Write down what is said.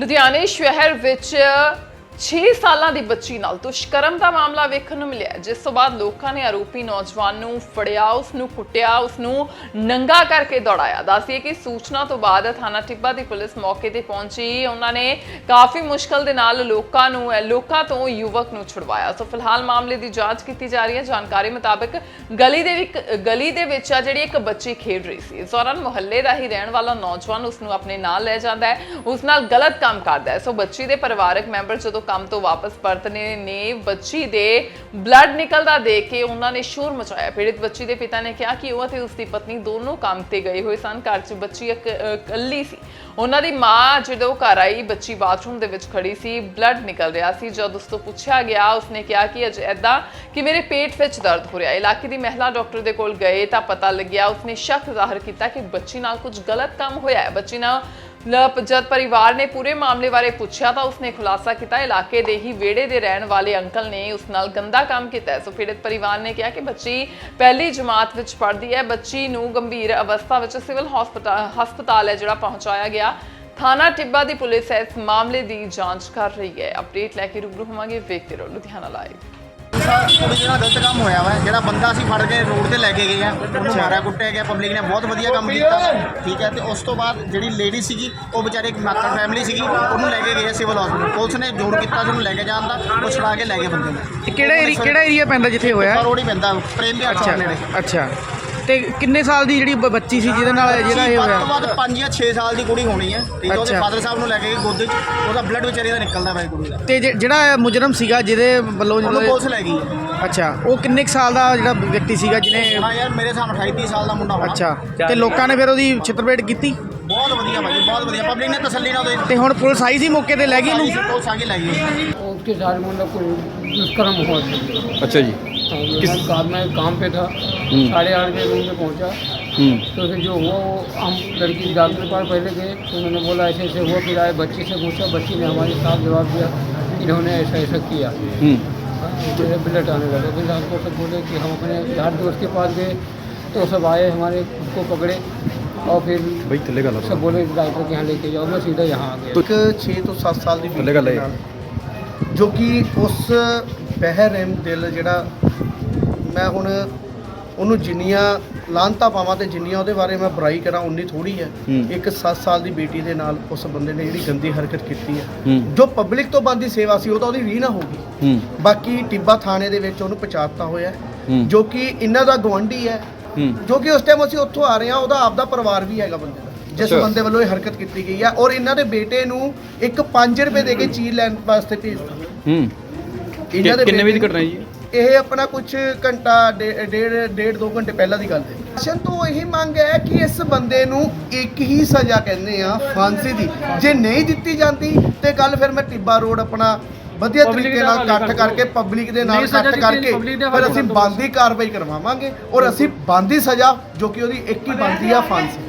ਲੁਧਿਆਣੇ ਸ਼ਹਿਰ ਵਿੱਚ 6 ਸਾਲਾਂ ਦੀ ਬੱਚੀ ਨਾਲ ਦੁਸ਼ਕਰਮ ਦਾ ਮਾਮਲਾ ਵੇਖਣ ਨੂੰ ਮਿਲਿਆ। ਜਿਸ ਤੋਂ ਬਾਅਦ ਲੋਕਾਂ ਨੇ ਆਰੋਪੀ ਨੌਜਵਾਨ ਨੂੰ ਫੜਿਆ, ਉਸ ਨੂੰ ਕੁੱਟਿਆ, ਉਸ ਨੂੰ ਨੰਗਾ ਕਰਕੇ ਦੌੜਾਇਆ। ਦੱਸੀਏ ਕਿ ਸੂਚਨਾ ਤੋਂ ਬਾਅਦ ਥਾਣਾ ਟਿੱਬਾ ਦੀ ਪੁਲਿਸ ਮੌਕੇ ਤੇ ਪਹੁੰਚੀ। ਉਹਨਾਂ ਨੇ ਕਾਫੀ ਮੁਸ਼ਕਲ ਦੇ ਨਾਲ ਲੋਕਾਂ ਨੂੰ ਲੋਕਾਂ ਤੋਂ ਯੁਵਕ ਨੂੰ ਛੁਡਵਾਇਆ। ਸੋ ਫਿਲਹਾਲ ਮਾਮਲੇ ਦੀ ਜਾਂਚ ਕੀਤੀ ਜਾ ਰਹੀ ਹੈ। ਜਾਣਕਾਰੀ ਮੁਤਾਬਕ ਗਲੀ ਦੇ ਵਿੱਚ, ਗਲੀ ਦੇ ਵਿੱਚ ਆ ਜਿਹੜੀ ਇੱਕ ਬੱਚੀ ਖੇਡ ਰਹੀ ਸੀ। ਇਸ ਦੌਰਾਨ ਮੁਹੱਲੇ ਦਾ ਹੀ ਰਹਿਣ ਵਾਲਾ ਨੌਜਵਾਨ ਉਸ ਨੂੰ ਆਪਣੇ ਨਾਲ ਲੈ ਜਾਂਦਾ ਹੈ। ਉਸ ਨਾਲ ਗਲਤ ਕੰਮ ਕਰਦਾ ਹੈ। ਸੋ ਬੱਚੀ ਦੇ ਪਰਿਵਾਰਕ ਮੈਂਬਰ ਜਦੋਂ ਕੰਮ ਤੋਂ ਵਾਪਸ ਪਰਤਨੇ ਨੇ, ਬੱਚੀ ਦੇ ਬਲੱਡ ਨਿਕਲਦਾ ਦੇਖ ਕੇ ਉਹਨਾਂ ਨੇ ਸ਼ੋਰ ਮਚਾਇਆ। ਪੀੜਿਤ ਬੱਚੀ ਦੇ ਪਿਤਾ ਨੇ ਕਿਹਾ ਕਿ ਉਹ ਅਤੇ ਉਸ ਦੀ ਪਤਨੀ ਦੋਨੋਂ ਕੰਮ ਤੇ ਗਏ ਹੋਏ ਸਨ। ਘਰ 'ਚ ਬੱਚੀ ਇਕੱਲੀ ਸੀ। ਉਹਨਾਂ ਦੀ ਮਾਂ ਜਦੋਂ ਘਰ ਆਈ, ਬੱਚੀ ਬਾਥਰੂਮ ਦੇ ਵਿੱਚ ਖੜੀ ਸੀ ਬਲੱਡ ਨਿਕਲ ਰਿਹਾ ਸੀ। ਜਦ ਉਸ ਤੋਂ ਪੁੱਛਿਆ ਗਿਆ, ਉਸਨੇ ਕਿਹਾ ਕਿ ਅਜ ਐਦਾਂ ਕਿ ਮੇਰੇ ਪੇਟ ਵਿੱਚ ਦਰਦ ਹੋ ਰਿਹਾ ਇਲਾਕੇ ਦੀ ਮਹਿਲਾ ਡਾਕਟਰ ਦੇ ਕੋਲ ਗਏ ਤਾਂ ਪਤਾ ਲੱਗਿਆ, ਉਸਨੇ ਸ਼ੱਕ ਜ਼ਾਹਰ ਕੀਤਾ ਕਿ ਬੱਚੀ ਨਾਲ ਕੁਝ ਗਲਤ ਕੰਮ ਹੋਇਆ ਹੈ। ਬੱਚੀ ਨਾਲ ਜਦ ਪਰਿਵਾਰ ਨੇ ਪੂਰੇ ਮਾਮਲੇ ਬਾਰੇ ਪੁੱਛਿਆ ਤਾਂ ਉਸਨੇ ਖੁਲਾਸਾ ਕੀਤਾ। ਇਲਾਕੇ ਦੇ ਹੀ ਵਿਹੜੇ ਦੇ ਰਹਿਣ ਵਾਲੇ ਅੰਕਲ ਨੇ ਉਸ ਨਾਲ ਗੰਦਾ ਕੰਮ ਕੀਤਾ ਸੋ ਪੀੜਤ ਪਰਿਵਾਰ ਨੇ ਕਿਹਾ ਕਿ ਬੱਚੀ ਪਹਿਲੀ ਜਮਾਤ ਵਿੱਚ ਪੜ੍ਹਦੀ ਹੈ। ਬੱਚੀ ਨੂੰ ਗੰਭੀਰ ਅਵਸਥਾ ਵਿੱਚ ਸਿਵਲ ਹਸਪਤਾਲ ਹਸਪਤਾਲ ਹੈ ਜਿਹੜਾ ਪਹੁੰਚਾਇਆ ਗਿਆ। ਥਾਣਾ ਟਿੱਬਾ ਦੀ ਪੁਲਿਸ ਇਸ ਮਾਮਲੇ ਦੀ ਜਾਂਚ ਕਰ ਰਹੀ ਹੈ। ਅਪਡੇਟ ਲੈ ਕੇ ਰੂਬਰੂ ਹੋਵਾਂਗੇ। ਵੇਖਦੇ ਰਹੋ ਲੁਧਿਆਣਾ ਲਾਈਵ ਕੁੜੀ ਜਿਹੜਾ ਗਲਤ ਕੰਮ ਹੋਇਆ ਵਾ ਜਿਹੜਾ ਬੰਦਾ ਅਸੀਂ ਫੜ ਕੇ ਰੋਡ ਤੇ ਲੈ ਕੇ ਗਏ ਆ ਉਹਨੂੰ ਮਾਰਿਆ ਕੁੱਟਿਆ ਗਿਆ ਪਬਲਿਕ ਨੇ ਬਹੁਤ ਵਧੀਆ ਕੰਮ ਕੀਤਾ ਠੀਕ ਹੈ ਤੇ ਉਸ ਤੋਂ ਬਾਅਦ ਜਿਹੜੀ ਲੇਡੀ ਸੀਗੀ ਉਹ ਵਿਚਾਰੇ ਇੱਕ ਮਾਤਰ ਫੈਮਿਲੀ ਸੀਗੀ ਉਹਨੂੰ ਲੈ ਕੇ ਗਏ ਸਿਵਲ ਹਸਪੀਟਲ ਪੁਲਿਸ ਨੇ ਜੋੜ ਕੀਤਾ ਜਿਹਨੂੰ ਲੈ ਕੇ ਜਾਣ ਦਾ ਉਹ ਛੁਡਾ ਕੇ ਲੈ ਗਏ ਬੰਦੇ ਨੂੰ ਕਿਹੜਾ ਏਰੀਆ ਕਿਹੜਾ ਏਰੀਆ ਪੈਂਦਾ ਜਿੱਥੇ ਹੋਇਆ ਰੋਡ ਹੀ ਪੈਂਦਾ ਪ੍ਰੇਮ ਵਿਹਾਰ ਅੱਛਾ ਨੇੜੇ ਅੱਛਾ। ਤੇ ਕਿੰਨੇ ਸਾਲ ਦੀ ਜਿਹੜੀ ਬ- ਬੱਚੀ ਸੀ ਜਿਹਦੇ ਨਾਲ ਜਿਹੜਾ ਇਹ ਵੱਧ ਤੋਂ ਹੋਇਆ ਵੱਧ 5 ਜਾਂ 6 ਸਾਲ ਦੀ ਕੁੜੀ ਹੋਣੀ ਹੈ ਠੀਕ ਹੈ ਉਹਦੇ ਅੱਛਾ। ਫਾਦਰ ਸਾਹਿਬ ਨੂੰ ਲੈ ਕੇ ਗਏ ਗੋਦ 'ਚ ਉਹਦਾ ਬਲੱਡ ਵਿਚਾਰੀ ਦਾ ਨਿਕਲਦਾ ਪਿਆ ਕੁੜੀ ਦਾ ਤੇ ਜਿ- ਜਿਹੜਾ ਇਹ ਮੁਜਰਮ ਸੀਗਾ ਜਿਹਦੇ ਵੱਲੋਂ ਉਹਨੂੰ ਜਿਹੜਾ ਪੁਲਿਸ ਲੈ ਗਈ ਹੈ। ਅੱਛਾ ਉਹ ਕਿੰਨੇ ਕੁ ਸਾਲ ਦਾ ਜਿਹੜਾ ਵਿਅਕਤੀ ਸੀਗਾ ਜਿਹਨੇ ਹਾਂ ਯਾਰ ਮੇਰੇ ਹਿਸਾਬ ਨਾਲ 28 30 ਸਾਲ ਦਾ ਮੁੰਡਾ ਹੋਣਾ ਅੱਛਾ ਤੇ ਲੋਕਾਂ ਨੇ ਫਿਰ ਉਹਦੀ ਛਿੱਤਰਪੇਟ ਕੀਤੀ ਬਹੁਤ ਵਧੀਆ ਭਾਜੀ ਬਹੁਤ ਵਧੀਆ ਪਬਲਿਕ ਨੇ ਤਸੱਲੀ ਨਾਲ ਉਹਦੇ ਤੇ ਹੁਣ ਪੁਲਿਸ ਆਈ ਸੀ ਮੌਕੇ ਤੇ ਲੈ ਗਈ ਇਹਨੂੰ ਪੁਲਿਸ ਆ ਕੇ ਲੈ ਗਈ उसके साथ मतलब कोई दुष्कर्म हुआ था अच्छा जी हाँ, मैं बाद में काम पे था साढ़े आठ बजे रूम में पहुंचा हम्म तो फिर जो हुआ वो हम लड़की डॉक्टर के पास पहले गए तो उन्होंने बोला ऐसे ऐसे हुआ फिर आए बच्ची से पूछा बच्ची ने हमारे साथ जवाब दिया इन्होंने ऐसा ऐसा किया हम्म हाँ, मेरे ब्लड आने लगा फिर हमको सब बोले कि हम अपने यार दोस्त के पास गए तो सब आए हमारे उसको पकड़े और फिर भाई थल्ले गल सब बोले डॉक्टर के यहाँ लेके जाओ मैं सीधा यहाँ आ गया ਇੱਕ 6 ਤੋਂ 7 ਸਾਲ ਦੀ ਥੱਲੇ ਗੱਲ ਇਹ। ਜੋ ਕਿ ਉਸ ਬਹਿਰਮ ਦਿਲ ਜਿਹੜਾ ਮੈਂ ਹੁਣ ਉਹਨੂੰ ਜਿੰਨੀਆਂ ਲਾਂਤਾ ਪਾਵਾਂ ਤੇ ਜਿੰਨੀਆਂ ਉਹਦੇ ਬਾਰੇ ਮੈਂ ਬੁਰਾਈ ਕਰਾਂ ਉਨੀ ਥੋੜੀ ਹੈ। ਇੱਕ 7 ਸਾਲ ਦੀ ਬੇਟੀ ਦੇ ਨਾਲ ਉਸ ਬੰਦੇ ਨੇ ਜਿਹੜੀ ਗੰਦੀ ਹਰਕਤ ਕੀਤੀ ਹੈ। ਜੋ ਪਬਲਿਕ ਤੋਂ ਬੰਦੀ ਸੇਵਾ ਸੀ ਉਹ ਤਾਂ ਉਹਦੀ ਰੀ ਨਾ ਹੋਗੀ ਬਾਕੀ ਟਿੱਬਾ ਥਾਣੇ ਦੇ ਵਿੱਚ ਉਹਨੂੰ ਪਛਾਣਤਾ ਹੋਇਆ ਜੋ ਕਿ ਇਹਨਾਂ ਦਾ ਗਵਾਂਢੀ ਹੈ। ਜੋ ਕਿ ਉਸ ਟਾਈਮ ਅਸੀਂ ਉੱਥੋਂ ਆ ਰਹੇ ਹਾਂ ਉਹਦਾ ਆਪਦਾ ਪਰਿਵਾਰ ਵੀ ਹੈਗਾ ਬੰਦੇ ਦਾ ਜਿਸ। ਬੰਦੇ ਵੱਲੋਂ ਇਹ ਹਰਕਤ ਕੀਤੀ ਗਈ ਹੈ। ਔਰ ਇਹਨਾਂ ਦੇ ਬੇਟੇ ਨੂੰ ਇੱਕ 5 ਰੁਪਏ ਦੇ ਕੇ ਚੀਜ਼ ਲੈਣ ਵਾਸਤੇ ਭੇਜਤਾ। ਹੂੰ। ਇਹਨਾਂ ਦੇ ਕਿੰਨੇ ਵਜੇ ਘਟਨਾ ਜੀ? ਇਹ ਆਪਣਾ ਕੁਝ ਘੰਟਾ ਡੇਢ ਡੇਢ ਦੋ ਘੰਟੇ ਪਹਿਲਾਂ ਦੀ ਗੱਲ ਹੈ। ਪ੍ਰਸ਼ਾਸਨ ਤੋਂ ਇਹੀ ਮੰਗ ਹੈ ਕਿ ਇਸ ਬੰਦੇ ਨੂੰ ਇੱਕ ਹੀ ਸਜ਼ਾ ਕਹਿੰਦੇ ਆ ਫਾਂਸੀ ਦੀ। ਜੇ ਨਹੀਂ ਦਿੱਤੀ ਜਾਂਦੀ ਤੇ ਕੱਲ ਫਿਰ ਮੈਂ ਟਿੱਬਾ ਰੋਡ ਆਪਣਾ ਵਧੀਆ ਤਰੀਕੇ ਨਾਲ ਇਕੱਠ ਕਰਕੇ ਪਬਲਿਕ ਦੇ ਨਾਲ ਇਕੱਠ ਕਰਕੇ ਫਿਰ ਅਸੀਂ ਬੰਦੀ ਕਾਰਵਾਈ ਕਰਵਾਵਾਂਗੇ ਔਰ ਅਸੀਂ ਬੰਦੀ ਸਜ਼ਾ ਜੋ ਕਿ ਉਹਦੀ ਇੱਕ ਹੀ ਬੰਦੀ ਆ ਫਾਂਸੀ।